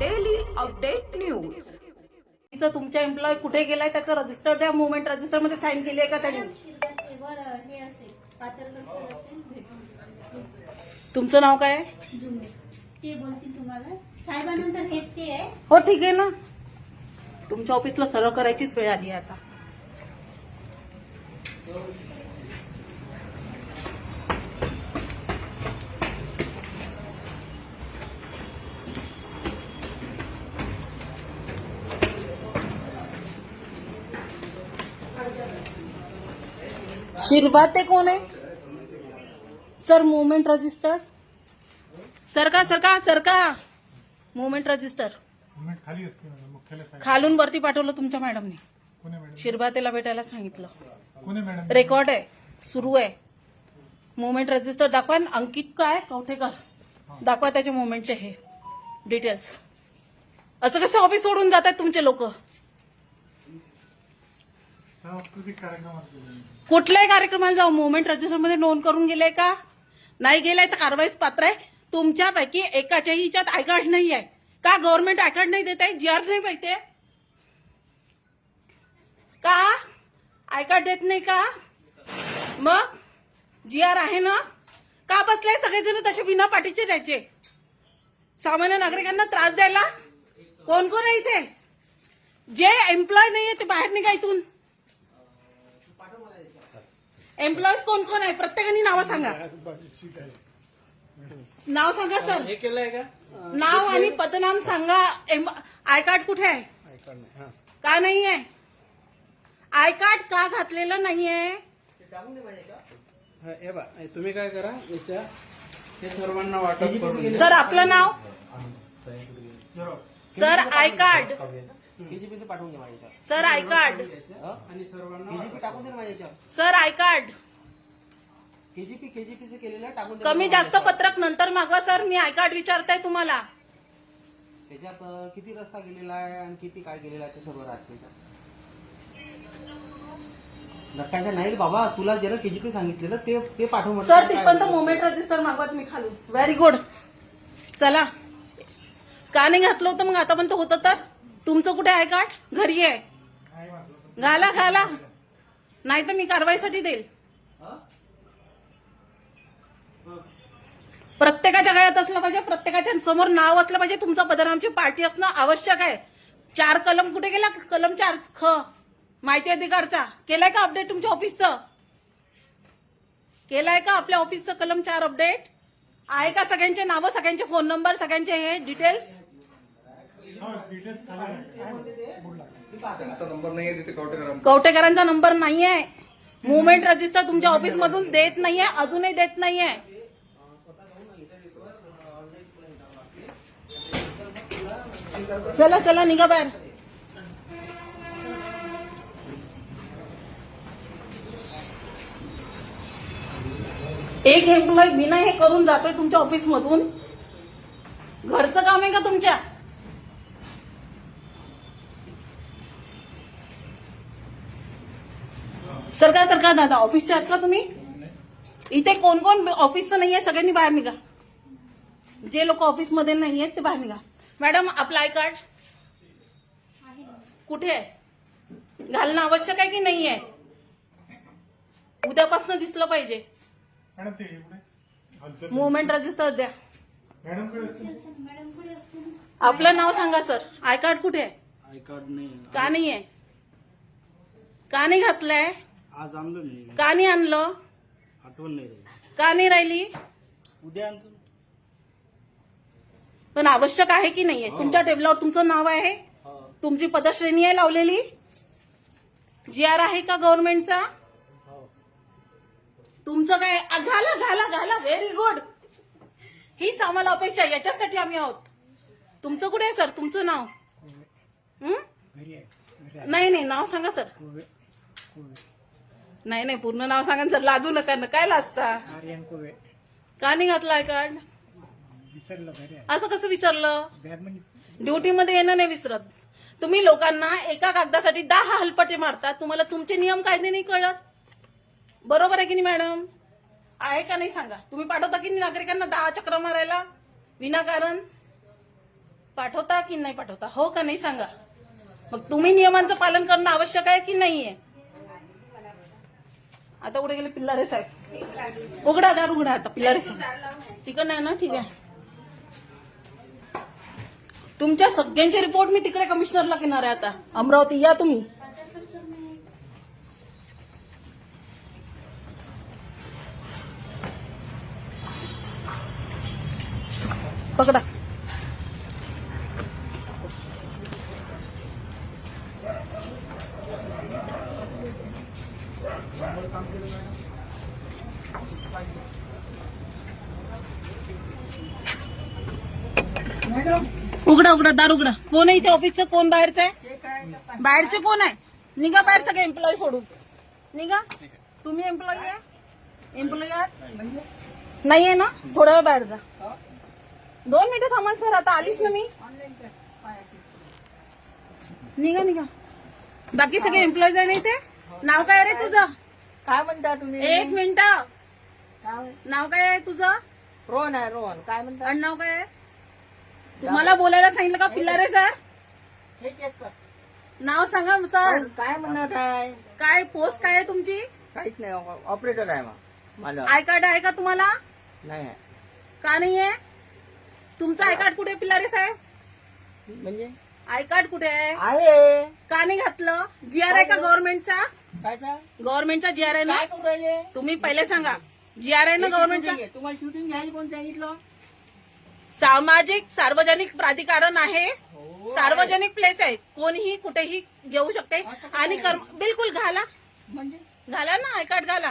daily update news. तिचं तुमच्या employ कुठे गेलाय त्याचं रजिस्टर द्या. मुवमेंट रजिस्टरमध्ये साईन केली आहे का त्यांनी? हे तुमचं नाव काय हो ठीक आहे ना. तुमच्या ऑफिसला सर्व करायचीच वेळ आली आहे आता. शिरभाते कोण आहे? सर मुवमेंट रजिस्टर सरका सरका सरका. मुवमेंट रजिस्टर खाली असते खालून वरती पाठवलं तुमच्या मॅडमने. कोणी मॅडम शिरभातेला भेटायला सांगितलं. कोणी मॅडम रेकॉर्ड आहे. सुरू आहे. मुवमेंट रजिस्टर दाखवा अंकित काय? कवठेकर. दाखवा त्याच्या मुवमेंटचे हे. डिटेल्स असं कसं ऑफिस सोडून जात आहेत तुमचे लोक? सांस्कृतिक कार्यक्रमात कुठल्याही कार्यक्रमाला जाऊ. मुवमेंट रजिस्टरमध्ये नोंद करून गेले का? नाही गेलाय तर कारवाईस पात्र आहे. तुमच्यापैकी एकाच्याही हिच्यात आय कार्ड नाही आहे. का गव्हर्नमेंट आय कार्ड नाही देत आहे? जी आर नाही पाहिजे का? आय कार्ड देत नाही का? मग? जी आर आहे ना? का बसले सगळेजण तसे बिना पाठीचे त्याचे सामान्य नागरिकांना त्रास द्यायला? कोण कोण आहे इथे? जे एम्प्लॉय नाहीये ते बाहेर निघा इथून. एम्प्लॉईज कोण कोण आहे? प्रत्येकाने नावं सांगा. नाव सांगा सर. हे केलंय का? नाव आणि पदनाम सांगा. एम- आय कार्ड कुठे आहे? हा. का नाही आहे आय कार्ड का घातलेलं नाहीये? तुम्ही काय करा याच्या हे सर्वांना करून सर आपलं नाव? सर आय कार्ड केजीपीचं पाठवून द्या माझ्या याच्यावर. सर आय कार्ड आणि सर्वांना केजीपी टाकून द्या ना माझ्या याच्यावर सर आय कार्ड केजीपी केजीपीचं केलेलं आहे, टाकून कमी माझ्या जास्त याच्यावर. पत्रक नंतर मागवा सर मी आय कार्ड विचारताय तुम्हाला. त्याच्यात अं, किती रस्ता गेलेला आहे आणि किती काय गेलेला आहे ते सर्व राहते. लक्षात नाही बाबा. तुला ज्याला केजीपी सांगितलेलं ते ते पाठव म्हटलं. सर तिथपर्यंत? मुवमेंट रजिस्टर मागवा तुम्ही खाली व्हेरी गुड चला. का नाही घातलं होतं मग आतापर्यंत होतं तर? तुमचं कुठे आहे का घरी आहे. घाला घाला. नाही तर मी कारवाईसाठी देईल. प्रत्येकाच्या गळ्यात असलं पाहिजे प्रत्येकाच्या समोर नाव असलं पाहिजे तुमचं बदनामची पार्टी असणं आवश्यक आहे. चार कलम कुठे गेला? कलम चार ख. माहिती अधिकारचा. केलाय का अपडेट तुमच्या ऑफिसचं केलाय का आपल्या ऑफिसचं कलम चार अपडेट आहे का सगळ्यांचे नावं सगळ्यांचे फोन नंबर सगळ्यांचे हे डिटेल्स हो, डिटेल्स खाली आहे. बोला. त्यांचा नंबर नाहीये तिथे कवटेकरांचा. कवटेकरांचा नंबर नाहीये. मुवमेंट रजिस्टर तुमच्या ऑफिस मधून देत नाहीये अजूनही देत नाहीये. चला चला निघा बाहेर. एक एम्प्लॉय बिना हे करून जातोय तुमच्या ऑफिस मधून. घरचं काम आहे का तुमच्या? सरका सरका दादा ऑफिसच्या आहात का तुम्ही? इथे कोण कोण? ऑफिसचं नाहीये सगळ्यांनी बाहेर निघा. जे लोक ऑफिसमध्ये नाही आहेत ते बाहेर निघा. मॅडम आपलं आय कार्ड कुठे आहे? घालणं आवश्यक आहे की नाही आहे उद्यापासून दिसलं पाहिजे. मुवमेंट रजिस्टर द्या. आपलं नाव सांगा सर. आय कार्ड कुठे आहे? आय कार्ड नाही. का नाही आहे का नाही घातलंय? आज आणलं का नाही आणलं? आठवण नाही राहिली. का नाही राहिली? उद्या आणतो पण आवश्यक आहे की नाहीये? तुमच्या टेबलावर तुमचं नाव आहे? हो. तुमची पदश्रेणी आहे लावलेली? जी आर आहे का गव्हर्नमेंटचा? हो. तुमचं काय? आ, घाला घाला घाला. व्हेरी गुड हीच आम्हाला अपेक्षा आहे. याच्यासाठी आम्ही आहोत. तुमचं कुठे आहे सर? तुमचं नाव? हं? नाही नाही. नाव सांगा सर. नाही नाही पूर्ण नाव सांगा सर लाजू नका न काय लाजता? आर्यन कोवे. का नाही घातलं आय कार्ड विसरलं घरी. असं कसं विसरलं? बॅग म्हणजे ड्युटीमध्ये येणं नाही विसरत. तुम्ही लोकांना एका कागदासाठी दहा हलपटे मारतात तुम्हाला तुमचे नियम कायदे नाही कळत? बरोबर आहे की नाही मॅडम? आहे का नाही सांगा? तुम्ही पाठवता की नाही नागरिकांना दहा चक्र मारायला? विनाकारण? पाठवता की नाही पाठवता? हो का नाही सांगा? मग तुम्ही नियमांचं पालन करणं आवश्यक आहे की नाहीये? आता कुठे गेले? पिल्लारे साहेब. उघडा दार उघडा आता पिल्लारे साहेब. तिकडं नाही ना? ठीक आहे. तुमच्या सगळ्यांचे रिपोर्ट मी तिकडे कमिशनरला घेणार आहे आता. अमरावती या तुम्ही. पकडा. उघडा उघडा दार उघडा. कोण आहे इथे ऑफिसचं कोण बाहेरचं आहे? बाहेरचे कोण आहे? निघा बाहेर सगळे एम्प्लॉई सोडून. निघा. तुम्ही एम्प्लॉई आहे? एम्प्लॉई आहात? नाही आहे ना? थोडा वेळ बाहेर जा. दोन मिनिटं थांबा सर आता आलीच ना मी. निघा निघा. बाकी सगळे एम्प्लॉईज आहे ना इथे? नाव काय रे तुझं? काय म्हणता तुम्ही? एक मिनिट. नाव काय आहे तुझं? रोहन आहे रोहन. काय म्हणता? आडनाव काय आहे? तुम्हाला बोलायला सांगितलं का पिल्लारे सर? हे चेक कर नाव सांगा सर. काय म्हणत आहे? काय पोस्ट काय आहे तुमची? काहीच नाही ऑपरेटर आहे मग मला. आय कार्ड आहे का तुम्हाला? नाही आहे. का नाही आहे तुमचं आय कार्ड कुठे आहे, पिल्लारे साहेब? म्हणजे? आय कार्ड कुठे आहे? आहे. का नाही घातलं? जी आर आहे का गव्हर्नमेंटचा काय काय गव्हर्नमेंटचा जी आर आहे ना? काय करू राहिले? तुम्ही पहिले सांगा. जी आर आहे ना गव्हर्नमेंटचा. तुम्हाला शूटिंग घ्यायला कोण सांगितलं? सामाजिक सार्वजनिक प्राधिकरण आहे. सार्वजनिक प्लेस आहे. कोणीही कुठेही घेऊ शकते. आणि कर्म बिलकुल घाला. म्हणजे? घाला ना आय कार्ड घाला.